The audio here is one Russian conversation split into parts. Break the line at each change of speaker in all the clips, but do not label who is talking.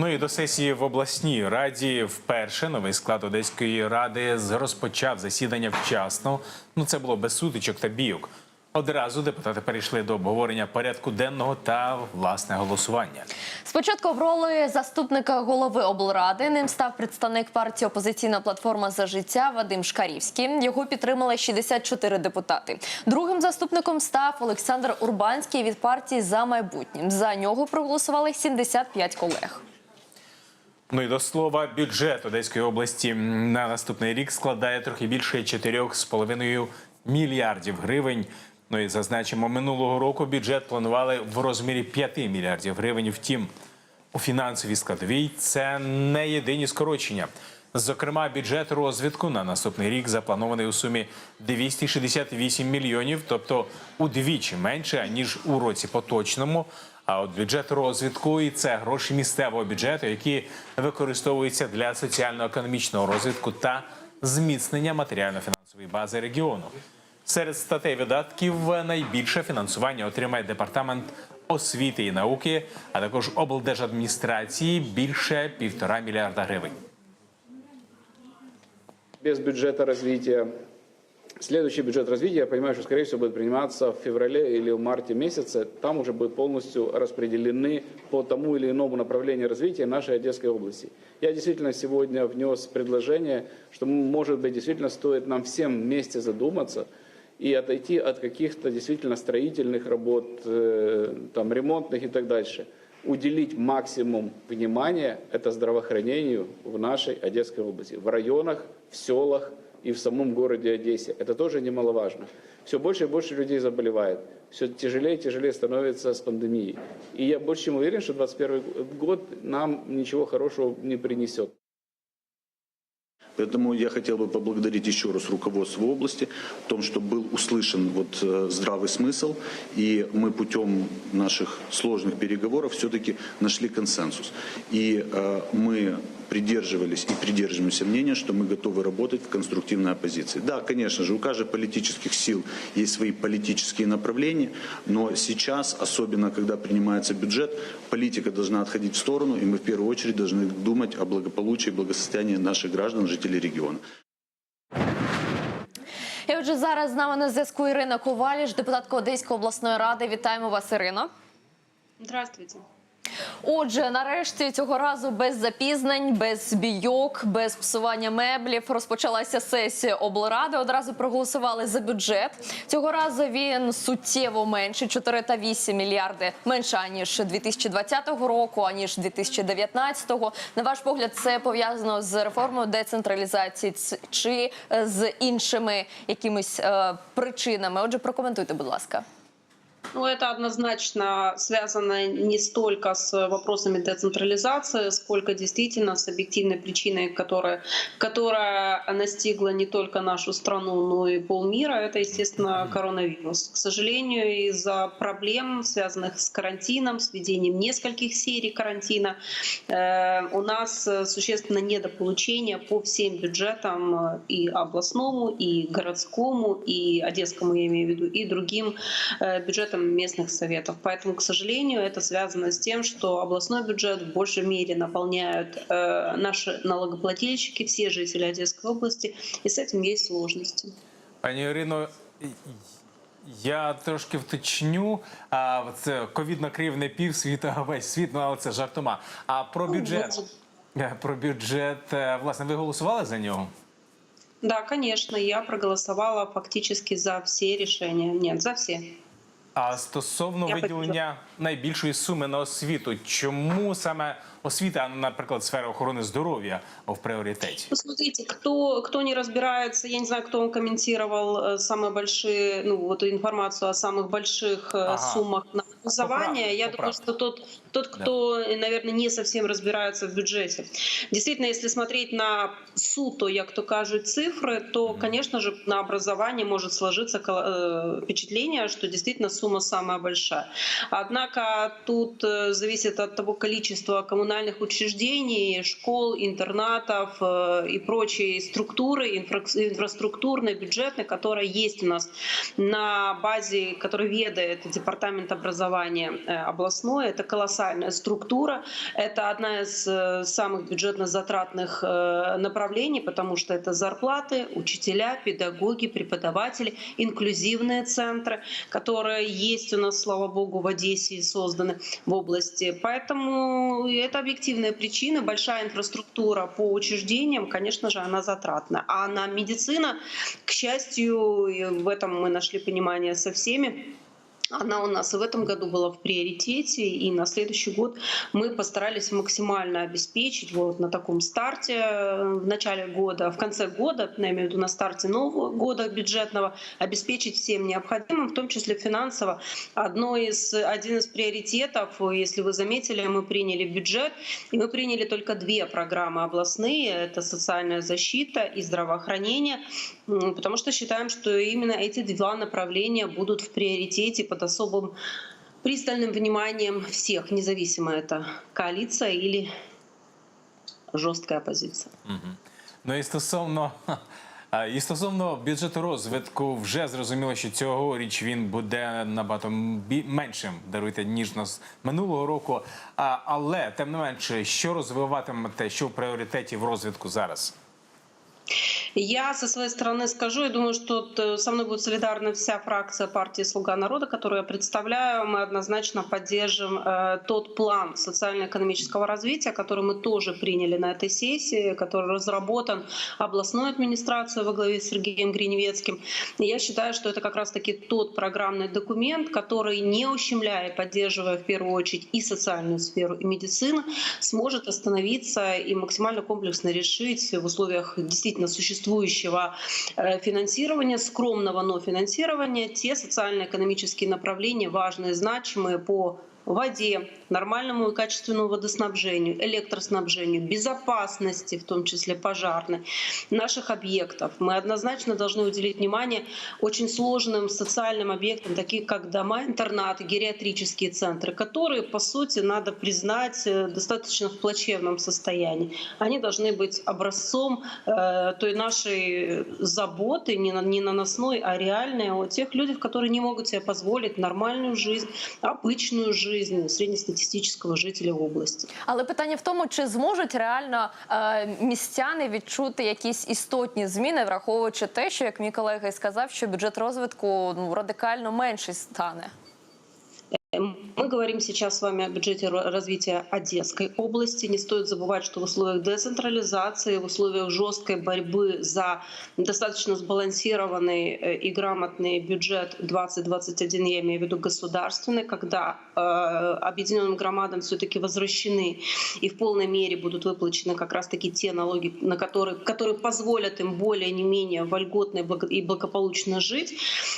Ну і до сесії в обласній раді вперше новий склад Одеської ради розпочав засідання вчасно. Ну це було без сутичок та бійок. Одразу депутати перейшли до обговорення порядку денного та власне голосування.
Спочатку обрали заступника голови облради. Ним став представник партії Опозиційна платформа за життя Вадим Шкарівський. Його підтримали 64 депутати. Другим заступником став Олександр Урбанський від партії за майбутнім. За нього проголосували 75 колег.
Ну і до слова, бюджет Одеської області на наступний рік складає трохи більше 4,5 мільярдів гривень. Ну і зазначимо, минулого року бюджет планували в розмірі 5 мільярдів гривень. Втім, у фінансовій складовій це не єдині скорочення. Зокрема, бюджет розвитку на наступний рік запланований у сумі 268 мільйонів, тобто удвічі менше ніж у році поточному. А от бюджет розвитку і це гроші місцевого бюджету, які використовуються для соціально-економічного розвитку та зміцнення матеріально-фінансової бази регіону. Серед статей видатків найбільше фінансування отримає департамент освіти і науки, а також облдержадміністрації більше півтора мільярда гривень.
без бюджета развития. Следующий бюджет развития, я понимаю, что, скорее всего, будет приниматься в феврале или в марте месяце. Там уже будут полностью распределены по тому или иному направлению развития нашей Одесской области. Я действительно сегодня внес предложение, что, может быть, действительно стоит нам всем вместе задуматься и отойти от каких-то действительно строительных работ, э, там, ремонтных и так дальше. Уделить максимум внимания это здравоохранению в нашей Одесской области, в районах, в селах и в самом городе Одессе. Это тоже немаловажно. Все больше и больше людей заболевает. Все тяжелее и тяжелее становится с пандемией. И я больше чем уверен, что 2021 год нам ничего хорошего не принесет.
Поэтому я хотел бы поблагодарить еще раз руководство области в том, что был услышан вот э, здравый смысл, и мы путем наших сложных переговоров все-таки нашли консенсус. И э, мы придерживались и придерживаемся мнения, что мы готовы работать в конструктивной оппозиции. Да, конечно же, у каждой политических сил есть свои политические направления, но сейчас, особенно когда принимается бюджет, политика должна отходить в сторону, и мы в первую очередь должны думать о благополучии и благосостоянии наших граждан, жителей региона.
І отже, зараз з нами на зв'язку Ірина Коваліш, депутатка Одеської обласної ради. Вітаємо вас, Ірино.
Здравствуйте.
Отже, нарешті цього разу без запізнень, без бійок, без псування меблів розпочалася сесія облради. Одразу проголосували за бюджет. Цього разу він суттєво менше 4 та 8 мільярди менше аніж 2020 року, аніж 2019. На ваш погляд, це пов'язано з реформою децентралізації чи е, з іншими якимись е, причинами? Отже, прокоментуйте, будь ласка.
Ну, это однозначно связано не столько с вопросами децентрализации, сколько действительно с объективной причиной, которая, которая настигла не только нашу страну, но и полмира. Это, естественно, коронавирус. К сожалению, из-за проблем, связанных с карантином, с введением нескольких серий карантина, э, у нас существенно недополучение по всем бюджетам э, и областному, и городскому, и одесскому, я имею в виду, и другим э, бюджетам местных советов. Поэтому, к сожалению, это связано с тем, что областной бюджет в большей мере наполняют э, наши налогоплательщики, все жители Одесской области, и с этим есть сложности.
Пані Ірино, я трошки вточню. А це ковід накрив не пів світу, а весь світ, ну але це жартома. А про бюджет. Е, Про бюджет, е, власне, ви голосували за нього?
Да, конечно, я проголосовала фактически за все решения. Нет, за все.
А стосовно
Я
виділення найбільшої суми на освіту, чому саме освіта, а не, наприклад, сфера охорони здоров'я в пріоритеті?
Посмотрите, кто, кто не разбирается, я не знаю, кто вам комментировал э, самые большие, ну, вот эту информацию о самых больших э,
Ага.
суммах на образование.
Поправка,
я думаю, что тот, тот кто, э, наверное, не совсем разбирается в бюджете. Действительно, если смотреть на суто, як то кажуть, цифры, то, конечно же, на образование может сложиться э, впечатление, что действительно сумма самая большая. Однако тут э, зависит от того количества коммунальных учреждений, школ, интернатов и прочей структуры, инфра- инфраструктурной, бюджетной, которая есть у нас на базе, которой ведает Департамент образования образование э, областное. Это колоссальная структура. Это одна из э, самых бюджетно-затратных э, направлений, потому что это зарплаты, учителя, педагоги, преподаватели, инклюзивные центры, которые есть у нас, слава богу, в Одессе и созданы в области. Поэтому это объективная причина. Большая инфраструктура по учреждениям, конечно же, она затратна. А на медицина, к счастью, в этом мы нашли понимание со всеми, она у нас в этом году была в приоритете, и на следующий год мы постарались максимально обеспечить вот на таком старте э, в начале года, в конце года, я имею в виду на старте нового года бюджетного, обеспечить всем необходимым, в том числе финансово. Одно из, один из приоритетов, если вы заметили, мы приняли бюджет, и мы приняли только две программы областные, это социальная защита и здравоохранение, потому что считаем, что именно эти два направления будут в приоритете под особым пристальным вниманием всех, независимо это коалиция или жесткая оппозиция.
Ну і стосовно. а, І стосовно бюджету розвитку, вже зрозуміло, що цьогоріч він буде набагато бі- меншим, даруйте, ніж нас минулого року. А, але тим не менше, що розвиватимете, що в пріоритеті в розвитку зараз?
Я со своей стороны скажу, я думаю, что э, со мной будет солидарна вся фракция партии «Слуга народа», которую я представляю. Мы однозначно поддержим э, тот план социально-экономического развития, который мы тоже приняли на этой сессии, который разработан областной администрацией во главе с Сергеем Гриневецким. Я считаю, что это как раз-таки тот программный документ, который, не ущемляя, поддерживая в первую очередь и социальную сферу, и медицину, сможет остановиться и максимально комплексно решить в условиях действительно существующего э, финансирования, скромного, но финансирования, те социально-экономические направления, важные, значимые по воде, нормальному и качественному водоснабжению, электроснабжению, безопасности, в том числе пожарной, наших объектов. Мы однозначно должны уделить внимание очень сложным социальным объектам, такие как дома, интернаты, гериатрические центры, которые, по сути, надо признать, э, достаточно в плачевном состоянии. Они должны быть образцом э, той нашей заботы, не, на- не наносной, а реальной, о тех людях, которые не могут себе позволить нормальную жизнь, обычную жизнь среднестатистического жителя области.
Але питання в тому, чи зможуть реально е, містяни відчути якісь істотні зміни, враховуючи те, що як мій колега і сказав, що бюджет розвитку ну радикально менший стане.
Мы говорим сейчас с вами о бюджете развития Одесской области. Не стоит забывать, что в условиях децентрализации, в условиях жесткой борьбы за достаточно сбалансированный э, и грамотный бюджет 2021, я имею в виду государственный, когда э, объединенным громадам все-таки возвращены и в полной мере будут выплачены как раз-таки те налоги, на которые, которые позволят им более не менее вольготно и благо- и благополучно жить.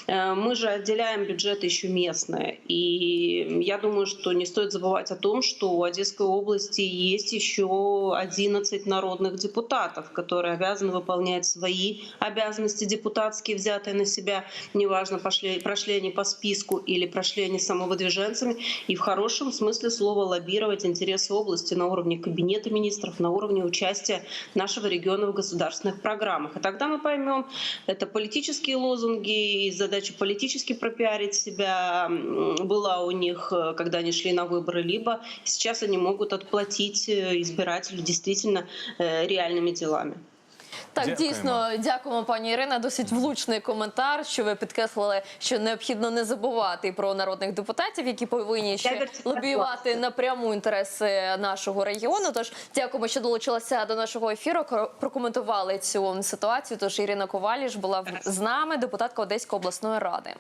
Э, Мы же отделяем бюджет еще местные. И я думаю, что не стоит забывать о том, что у Одесской области есть еще 11 народных депутатов, которые обязаны выполнять свои обязанности депутатские, взятые на себя. Неважно, пошли, прошли они по списку или прошли они самовыдвиженцами. И в хорошем смысле слова лоббировать интересы области на уровне кабинета министров, на уровне участия нашего региона в государственных программах. И тогда мы поймем, это политические лозунги и задача политически пропиарить себя была у них, э, когда они шли на выборы, либо сейчас они могут отплатить э, избирателю действительно э, реальными делами.
Так,
Дякуємо.
дійсно, дякуємо, пані Ірина. Досить влучний коментар, що ви підкреслили, що необхідно не забувати і про народних депутатів, які повинні ще
вертикальна
лобіювати
власність.
напряму інтереси нашого регіону. Тож дякуємо, що долучилася до нашого ефіру. кро- Прокоментували цю ситуацію. Тож Ірина Коваліш була в- з нами, депутатка Одеської обласної ради.